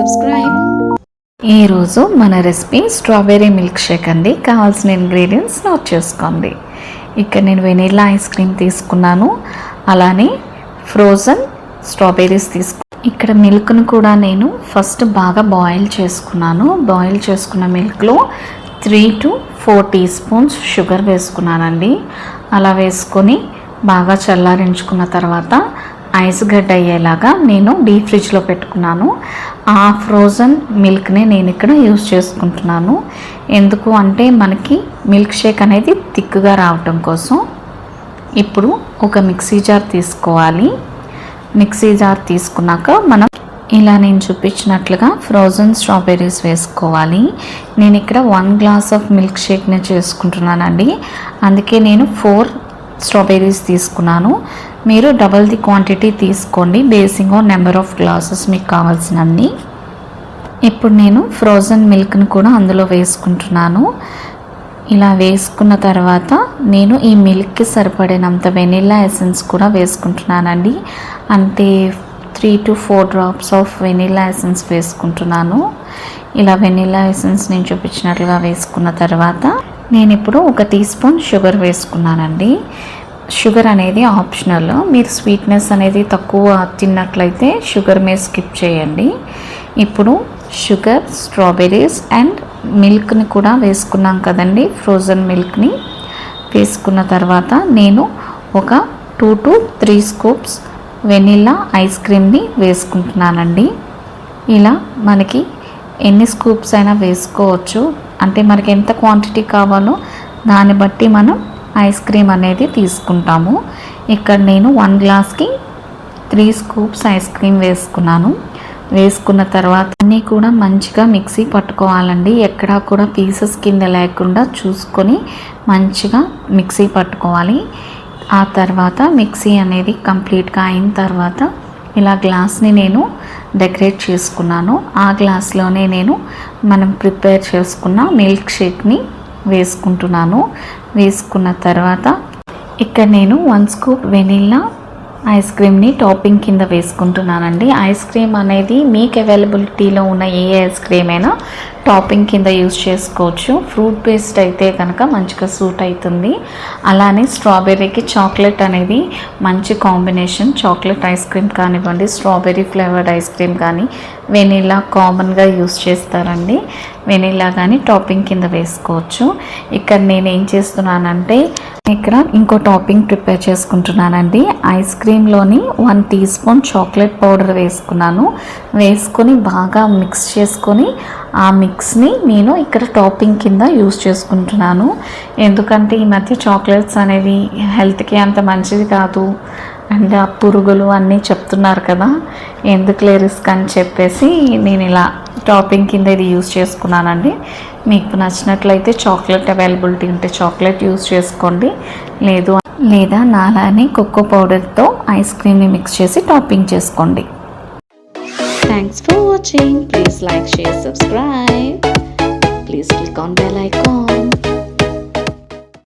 Subscribe ఈరోజు మన recipe strawberry milk shake అండి. కావాల్సిన ఇంగ్రీడియంట్స్ నోట్ చేసుకోండి. ఇక్కడ నేను వెనీలా ఐస్ క్రీమ్ తీసుకున్నాను. అలానే ఫ్రోజన్ స్ట్రాబెర్రీస్ తీసుకు ఇక్కడ మిల్క్ను కూడా నేను ఫస్ట్ బాగా బాయిల్ చేసుకున్నాను. బాయిల్ చేసుకున్న మిల్క్లో three to four teaspoons sugar వేసుకున్నానండి. అలా వేసుకొని బాగా చల్లారించుకున్న తర్వాత ఐస్ గడ్డ అయ్యేలాగా నేను డీప్ ఫ్రిడ్జ్లో పెట్టుకున్నాను. ఆ ఫ్రోజన్ మిల్క్ని నేను ఇక్కడ యూస్ చేసుకుంటున్నాను. ఎందుకు అంటే మనకి మిల్క్ షేక్ అనేది థిక్గా రావటం కోసం ఇప్పుడు ఒక మిక్సీ జార్ తీసుకోవాలి. మిక్సీ జార్ తీసుకున్నాక మనం ఇలా నేను చూపించినట్లుగా ఫ్రోజన్ స్ట్రాబెర్రీస్ వేసుకోవాలి. నేను ఇక్కడ వన్ గ్లాస్ ఆఫ్ మిల్క్ షేక్ని చేసుకుంటున్నానండి. అందుకే నేను ఫోర్ స్ట్రాబెర్రీస్ తీసుకున్నాను. మీరు డబల్ ది క్వాంటిటీ తీసుకోండి. Basing on number of glasses మీకు కావాల్సినన్ని. ఇప్పుడు నేను ఫ్రోజన్ మిల్క్ని కూడా అందులో వేసుకుంటున్నాను. ఇలా వేసుకున్న తర్వాత నేను ఈ మిల్క్కి సరిపడినంత వెనిల్లా ఎసెన్స్ కూడా వేసుకుంటున్నానండి. అంటే three to four drops of vanilla essence వేసుకుంటున్నాను. ఇలా వెనిల్లా ఎసెన్స్ నేను చూపించినట్లుగా వేసుకున్న తర్వాత నేను ఇప్పుడు ఒక టీ స్పూన్ షుగర్ వేసుకున్నానండి. షుగర్ అనేది ఆప్షనల్. మీరు స్వీట్నెస్ అనేది తక్కువ తిన్నట్లయితే షుగర్ మీద స్కిప్ చేయండి. ఇప్పుడు షుగర్ స్ట్రాబెర్రీస్ అండ్ మిల్క్ని కూడా వేసుకున్నాం కదండి. ఫ్రోజన్ మిల్క్ని వేసుకున్న తర్వాత నేను ఒక two to three scoops vanilla ice క్రీమ్ని వేసుకుంటున్నానండి. ఇలా మనకి ఎన్ని స్కూప్స్ అయినా వేసుకోవచ్చు. అంటే మనకి ఎంత క్వాంటిటీ కావాలో దాన్ని బట్టి మనం ఐస్ క్రీమ్ అనేది తీసుకుంటాము. ఇక్కడ నేను వన్ గ్లాస్కి త్రీ స్కూప్స్ ఐస్ క్రీమ్ వేసుకున్నాను. వేసుకున్న తర్వాత అన్నీ కూడా మంచిగా మిక్సీ పట్టుకోవాలండి. ఎక్కడా కూడా పీసెస్ కింద లేకుండా చూసుకొని మంచిగా మిక్సీ పట్టుకోవాలి. ఆ తర్వాత మిక్సీ అనేది కంప్లీట్గా అయిన తర్వాత ఇలా గ్లాస్ని నేను డెకరేట్ చేసుకున్నాను. ఆ గ్లాస్లోనే నేను మనం ప్రిపేర్ చేసుకున్న మిల్క్ షేక్ని వేసుకుంటున్నాను. వేసుకున్న తర్వాత ఇక్కడ నేను వన్ స్కూప్ వెనిల్లా ఐస్ క్రీమ్ని టాపింగ్ కింద వేసుకుంటున్నానండి. ఐస్ క్రీమ్ అనేది మీకు అవైలబిలిటీలో ఉన్న ఏ ఐస్ క్రీమ్ అయినా టాపింగ్ కింద యూస్ చేసుకోవచ్చు. ఫ్రూట్ పేస్ట్ అయితే కనుక మంచిగా సూట్ అవుతుంది. అలానే స్ట్రాబెర్రీకి చాక్లెట్ అనేది మంచి కాంబినేషన్. చాక్లెట్ ఐస్ క్రీమ్ కానివ్వండి స్ట్రాబెర్రీ ఫ్లేవర్డ్ ఐస్ క్రీమ్ కానీ వెనీలా కామన్గా యూస్ చేస్తారండి. వెనీలా కానీ టాపింగ్ కింద వేసుకోవచ్చు. ఇక్కడ నేను ఏం చేస్తున్నానంటే ఇక్కడ ఇంకో టాపింగ్ ప్రిపేర్ చేసుకుంటున్నానండి. ఐస్ క్రీమ్లోని one teaspoon chocolate powder వేసుకున్నాను. వేసుకొని బాగా మిక్స్ చేసుకొని ఆ మిక్స్ని నేను ఇక్కడ టాపింగ్ కింద యూస్ చేసుకుంటున్నాను. ఎందుకంటే ఈ మధ్య చాక్లెట్స్ అనేవి హెల్త్కి అంత మంచిది కాదు. అండ్ ఆ పురుగులు అన్నీ చెప్తున్నారు కదా ఎందుకులే రిస్క్ అని చెప్పేసి నేను ఇలా టాపింగ్ కింద ఇది యూస్ చేసుకున్నానండి. మీకు నచ్చినట్లయితే చాక్లెట్ అవైలబిలిటీ ఉంటే చాక్లెట్ యూస్ చేసుకోండి. లేదు లేదా నాలానే కొక్కో పౌడర్తో ఐస్ క్రీమ్ని మిక్స్ చేసి టాపింగ్ చేసుకోండి. Thanks for watching. Please like, share, subscribe. Please click on bell icon.